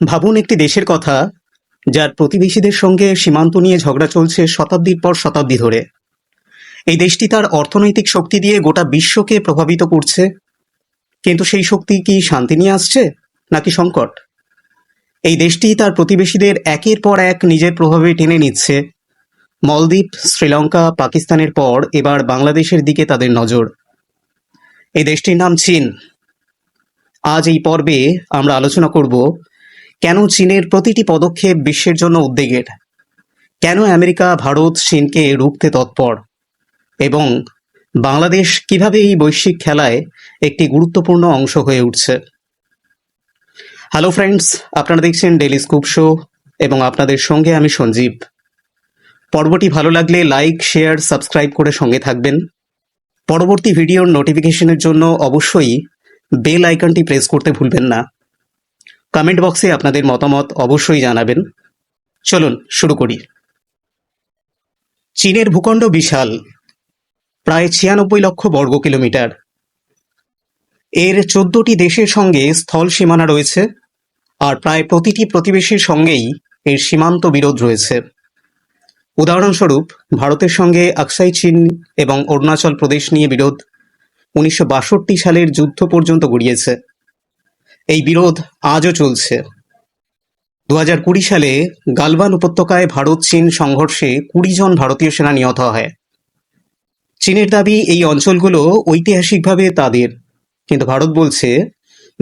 ভাবুন একটি দেশের কথা, যার প্রতিবেশীদের সঙ্গে সীমান্ত নিয়ে ঝগড়া চলছে শতাব্দীর পর শতাব্দী ধরে। এই দেশটি তার অর্থনৈতিক শক্তি দিয়ে গোটা বিশ্বকে প্রভাবিত করছে। কিন্তু সেই শক্তি কি শান্তি নিয়ে আসছে, নাকি সংকট? এই দেশটি তার প্রতিবেশীদের একের পর এক নিজের প্রভাবে টেনে নিচ্ছে। মলদ্বীপ, শ্রীলঙ্কা, পাকিস্তানের পর এবার বাংলাদেশের দিকে তাদের নজর। এই দেশটির নাম চীন। আজ এই পর্বে আমরা আলোচনা করব কেন চীনের প্রতিটি পদক্ষেপ বিশ্বের জন্য উদ্বেগের? কেন আমেরিকা, ভারত, চীনকে রুখতে তৎপর? এবং বাংলাদেশ কীভাবে এই বৈশ্বিক খেলায় একটি গুরুত্বপূর্ণ অংশ হয়ে উঠছে? হ্যালো ফ্রেন্ডস আপনারা দেখছেন ডেলি স্কুপ শো এবং আপনাদের সঙ্গে আমি সঞ্জীব। পর্বটি ভালো লাগলে লাইক শেয়ার সাবস্ক্রাইব করে সঙ্গে থাকবেন। পরবর্তী ভিডিওর নোটিফিকেশনের জন্য অবশ্যই বেল আইকনটি প্রেস করতে ভুলবেন না। কমেন্ট বক্সে আপনাদের মতামত অবশ্যই জানাবেন। চলুন, শুরু করি। চীনের ভূখণ্ড বিশাল, প্রায় ছিয়ানব্বই লক্ষ বর্গ কিলোমিটার। এর চোদ্দটি দেশের সঙ্গে স্থল সীমানা রয়েছে, আর প্রায় প্রতিটি প্রতিবেশীর সঙ্গেই এর সীমান্ত বিরোধ রয়েছে। উদাহরণস্বরূপ, ভারতের সঙ্গে আকসাই চীন এবং অরুণাচল প্রদেশ নিয়ে বিরোধ উনিশশো বাষট্টি সালের যুদ্ধ পর্যন্ত গড়িয়েছে। এই বিরোধ আজও চলছে। দু হাজার কুড়ি সালে গালওয়ান উপত্যকায় ভারত চীন সংঘর্ষে কুড়ি জন ভারতীয় সেনা নিহত হয়। চীনের দাবি, এই অঞ্চলগুলো ঐতিহাসিকভাবে তাদের। কিন্তু ভারত বলছে,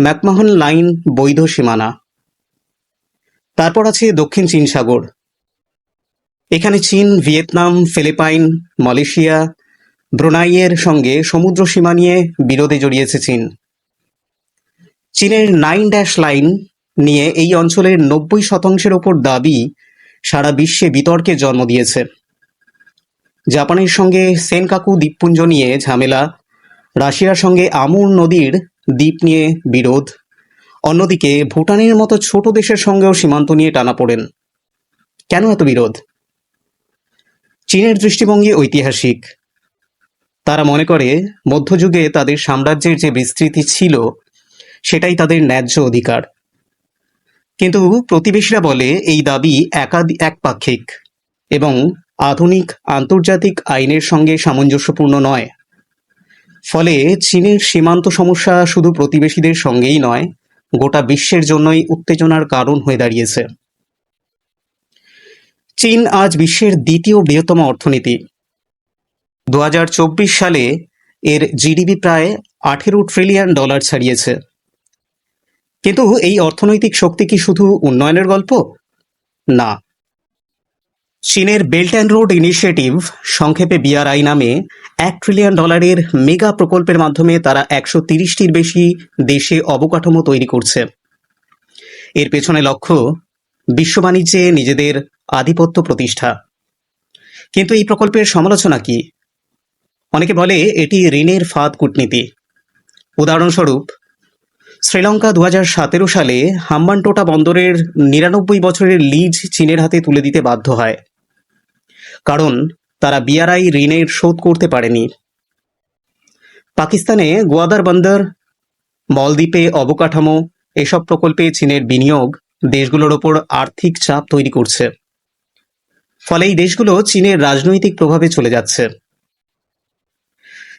ম্যাকমাহন লাইন বৈধ সীমানা। তারপর আছে দক্ষিণ চীন সাগর। এখানে চীন, ভিয়েতনাম, ফিলিপাইন, মালয়েশিয়া, ব্রুনাইয়ের সঙ্গে সমুদ্র সীমা নিয়ে বিরোধে জড়িয়েছে চীন। চীনের নাইন ড্যাশ লাইন নিয়ে এই অঞ্চলের নব্বই শতাংশের ওপর দাবি সারা বিশ্বে বিতর্কের জন্ম দিয়েছে। জাপানের সঙ্গে সেনকাকু দ্বীপপুঞ্জ নিয়ে ঝামেলা, রাশিয়ার সঙ্গে আমুর নদীর দ্বীপ নিয়ে বিরোধ, অন্যদিকে ভুটানের মতো ছোট দেশের সঙ্গেও সীমান্ত নিয়ে টানাপোড়েন কেন এত বিরোধ? চীনের দৃষ্টিভঙ্গি ঐতিহাসিক। তারা মনে করে মধ্যযুগে তাদের সাম্রাজ্যের যে বিস্তৃতি ছিল সেটাই তাদের ন্যায্য অধিকার। কিন্তু প্রতিবেশীরা বলে, এই দাবি একাধ, একপাক্ষিক এবং আধুনিক আন্তর্জাতিক আইনের সঙ্গে সামঞ্জস্যপূর্ণ নয়। ফলে চীনের সীমান্ত সমস্যা শুধু প্রতিবেশীদের সঙ্গেই নয়, গোটা বিশ্বের জন্যই উত্তেজনার কারণ হয়ে দাঁড়িয়েছে। চীন আজ বিশ্বের দ্বিতীয় বৃহত্তম অর্থনীতি। দু হাজার চব্বিশ সালে এর জিডিপি প্রায় আঠেরো ট্রিলিয়ন ডলার ছাড়িয়েছে। কিন্তু এই অর্থনৈতিক শক্তি কি শুধু উন্নয়নের গল্প? না। চীনের বেল্ট অ্যান্ড রোড ইনিশিয়েটিভ সংক্ষেপে বিআরআই নামে এক ট্রিলিয়ন ডলারের মেগা প্রকল্পের মাধ্যমে তারা একশো তিরিশটির বেশি দেশে অবকাঠামো তৈরি করছে। এর পেছনে লক্ষ্য বিশ্ব বাণিজ্যে নিজেদের আধিপত্য প্রতিষ্ঠা। কিন্তু এই প্রকল্পের সমালোচনা কি? অনেকে বলে এটি ঋণের ফাঁদ কূটনীতি। উদাহরণস্বরূপ শ্রীলঙ্কা দু সতেরো সালে হাম্বানটোটা বন্দরের নিরানব্বই বছরের লিজ চীনের হাতে তুলে দিতে বাধ্য হয়। কারণ তারা বিআরআই ঋণের শোধ করতে পারেনি। পাকিস্তানে গোয়াদার বন্দর, মলদ্বীপে অবকাঠামো, এসব প্রকল্পে চীনের বিনিয়োগ দেশগুলোর ওপর আর্থিক চাপ তৈরি করছে। ফলে এই দেশগুলো চীনের রাজনৈতিক প্রভাবে চলে যাচ্ছে।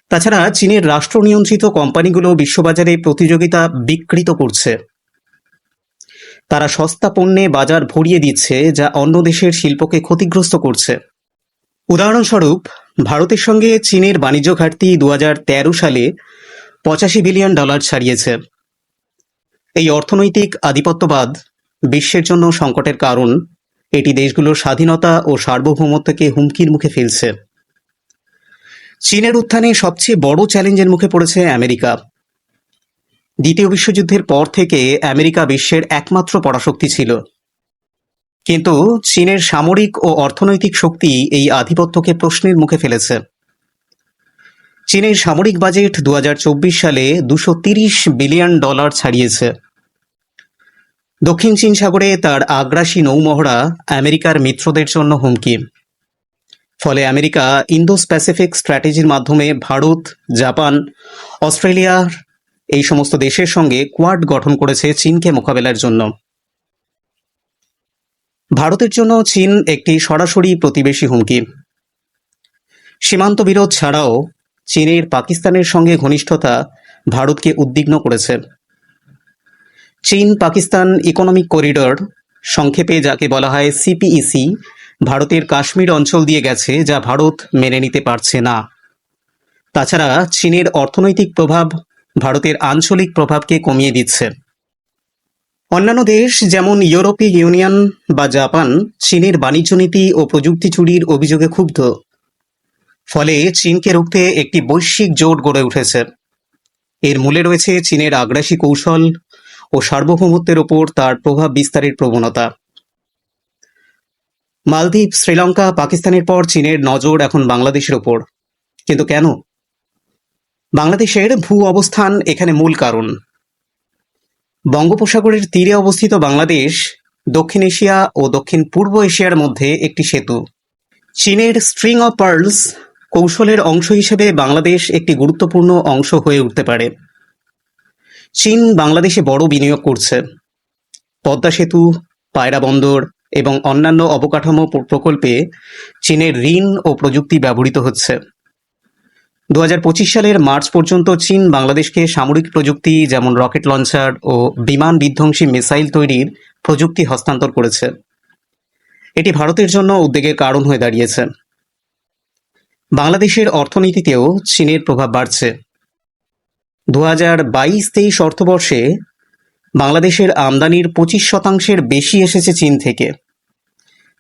তাছাড়া চীনের রাষ্ট্র নিয়ন্ত্রিত কোম্পানিগুলো বিশ্ববাজারে প্রতিযোগিতা বিকৃত করছে। তারা সস্তা পণ্যে বাজার ভরিয়ে দিচ্ছে, যা অন্য দেশের শিল্পকে ক্ষতিগ্রস্ত করছে। উদাহরণস্বরূপ, ভারতের সঙ্গে চীনের বাণিজ্য ঘাটতি দু হাজার তেরো সালে পঁচাশি বিলিয়ন ডলার ছাড়িয়েছে। এই অর্থনৈতিক আধিপত্যবাদ বিশ্বের জন্য সংকটের কারণ। এটি দেশগুলোর স্বাধীনতা ও সার্বভৌমত্বকে হুমকির মুখে ফেলছে। চীনের উত্থানে সবচেয়ে বড় চ্যালেঞ্জের মুখে পড়েছে আমেরিকা। দ্বিতীয় বিশ্বযুদ্ধের পর থেকে আমেরিকা বিশ্বের একমাত্র পরাশক্তি ছিল। কিন্তু চীনের সামরিক ও অর্থনৈতিক শক্তি এই আধিপত্যকে প্রশ্নের মুখে ফেলেছে। চীনের সামরিক বাজেট দু হাজার চব্বিশ সালে দুশো বিলিয়ন ডলার ছাড়িয়েছে। দক্ষিণ চীন সাগরে তার আগ্রাসী নৌমহড়া আমেরিকার মিত্রদের জন্য হুমকি। ফলে আমেরিকা ইন্দো প্যাসিফিক স্ট্র্যাটেজির মাধ্যমে ভারত, জাপান অস্ট্রেলিয়ার এই সমস্ত দেশের সঙ্গে কোয়াড গঠন করেছে চীনকে মোকাবেলার জন্য। ভারতের জন্য চীন একটি সরাসরি প্রতিবেশী হুমকি। সীমান্ত বিরোধ ছাড়াও চীনের পাকিস্তানের সঙ্গে ঘনিষ্ঠতা ভারতকে উদ্বিগ্ন করেছে। চীন পাকিস্তান ইকোনমিক করিডর সংক্ষেপে যাকে বলা হয় সিপিইসি ভারতের কাশ্মীর অঞ্চল দিয়ে গেছে যা ভারত মেনে নিতে পারছে না। তাছাড়া চীনের অর্থনৈতিক প্রভাব ভারতের আঞ্চলিক প্রভাবকে কমিয়ে দিচ্ছে। অন্যান্য দেশ যেমন ইউরোপীয় ইউনিয়ন বা জাপান, চীনের বাণিজ্য নীতি ও প্রযুক্তি চুরির অভিযোগে ক্ষুব্ধ। ফলে চীনকে রুখতে একটি বৈশ্বিক জোট গড়ে উঠেছে। এর মূলে রয়েছে চীনের আগ্রাসী কৌশল ও সার্বভৌমত্বের ওপর তার প্রভাব বিস্তারের প্রবণতা। মালদ্বীপ, শ্রীলঙ্কা, পাকিস্তানের পর চীনের নজর এখন বাংলাদেশের ওপর কিন্তু কেন? বাংলাদেশের ভূ অবস্থান এখানে মূল কারণ। বঙ্গোপসাগরের তীরে অবস্থিত বাংলাদেশ, দক্ষিণ এশিয়া ও দক্ষিণ পূর্ব এশিয়ার মধ্যে একটি সেতু। চীনের স্ট্রিং অফ পার্লস কৌশলের অংশ হিসেবে বাংলাদেশ একটি গুরুত্বপূর্ণ অংশ হয়ে উঠতে পারে। চীন বাংলাদেশে বড় বিনিয়োগ করছে। পদ্মা সেতু, পায়রা বন্দর এবং অন্যান্য অবকাঠামো প্রকল্পে চীনের ঋণ ও প্রযুক্তি ব্যবহৃত হচ্ছে। দু হাজার পঁচিশ সালের মার্চ পর্যন্ত চীন বাংলাদেশকে সামরিক প্রযুক্তি যেমন রকেট লঞ্চার ও বিমান বিধ্বংসী মিসাইল তৈরির প্রযুক্তি হস্তান্তর করেছে। এটি ভারতের জন্য উদ্বেগের কারণ হয়ে দাঁড়িয়েছে। বাংলাদেশের অর্থনীতিতেও চীনের প্রভাব বাড়ছে। দু হাজার বাইশ তেইশ অর্থবর্ষে বাংলাদেশের আমদানির পঁচিশ শতাংশের বেশি এসেছে চীন থেকে।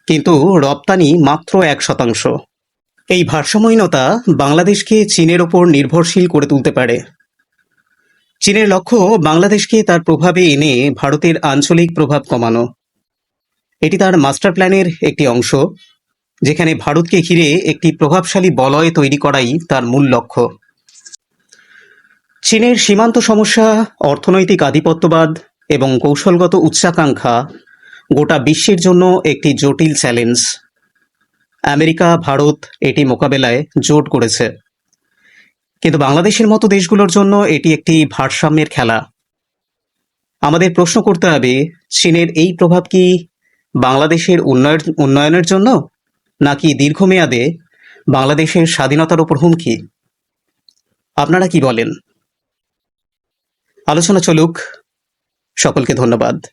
কিন্তু রপ্তানি মাত্র এক শতাংশ। এই ভারসাম্যহীনতা বাংলাদেশকে চীনের ওপর নির্ভরশীল করে তুলতে পারে। চীনের লক্ষ্য বাংলাদেশকে তার প্রভাবে এনে ভারতের আঞ্চলিক প্রভাব কমানো। এটি তার মাস্টার প্ল্যানের একটি অংশ, যেখানে ভারতকে ঘিরে একটি প্রভাবশালী বলয় তৈরি করাই তার মূল লক্ষ্য। চীনের সীমান্ত সমস্যা, অর্থনৈতিক আধিপত্যবাদ এবং কৌশলগত উচ্চাকাঙ্ক্ষা গোটা বিশ্বের জন্য একটি জটিল চ্যালেঞ্জ। আমেরিকা, ভারত এটি মোকাবেলায় জোট করেছে। কিন্তু বাংলাদেশের মতো দেশগুলোর জন্য এটি একটি ভারসাম্যের খেলা। আমাদের প্রশ্ন করতে হবে, চীনের এই প্রভাব কি বাংলাদেশের উন্নয়ন, উন্নয়নের জন্য নাকি দীর্ঘমেয়াদে বাংলাদেশের স্বাধীনতার উপর হুমকি? আপনারা কি বলেন? আলোচনা চলুক। সকলকে ধন্যবাদ।